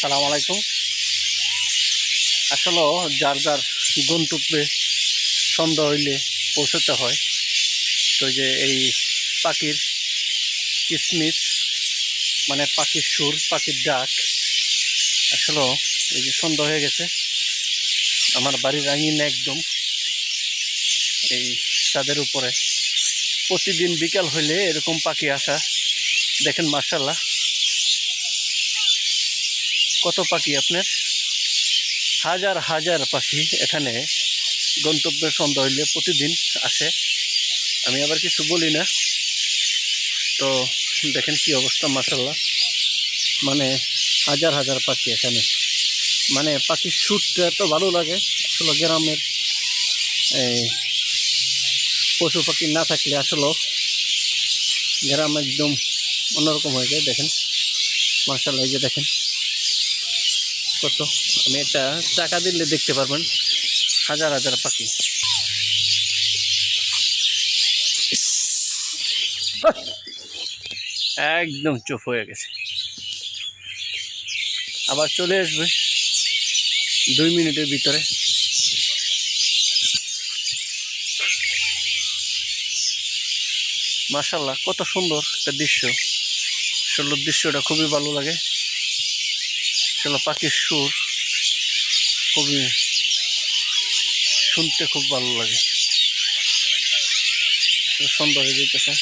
সালাম আলাইকুম। আসলে যার যার গন্তব্যে সন্ধ্যা হইলে পৌঁছতে হয়, তো যে এই পাখির কিসমিস মানে পাখির সুর, পাখির ডাক, আসলে এই যে সন্ধ্যা হয়ে গেছে। আমার বাড়ির আঙিনে একদম এই ছাদের উপরে। প্রতিদিন বিকাল হইলে এরকম পাখি আসা, দেখেন মার্শাল্লাহ কত পাখি আপনার? হাজার হাজার পাখি এখানে গন্তব্যের সন্ধ্যা হইলে প্রতিদিন আসে। আমি আবার কিছু বলি না। তো দেখেন কি অবস্থা মাসাল্লাহ মানে হাজার হাজার পাখি এখানে। মানে পাখির শ্যুটটা এত ভালো লাগে, আসলে গ্রামের এই পশু পাখি না থাকলে আসলে গ্রাম একদম অন্যরকম হয়ে যায়, দেখেন। মার্শাল্লাহ এই যে দেখেন। কত? আমি এটা চাকা দিলে দেখতে পারবেন। হাজার হাজার পাখি। একদম চুপ হয়ে গেছে। আবার চলে আসবে দুই মিনিটের ভিতরে। মার্শাল্লাহ কত সুন্দর একটা দৃশ্য। সুন্দর দৃশ্যটা খুবই ভালো লাগে। আসলে পাখির সুর খুবই শুনতে খুব ভালো লাগে। সুন্দর হয়ে যেতেছে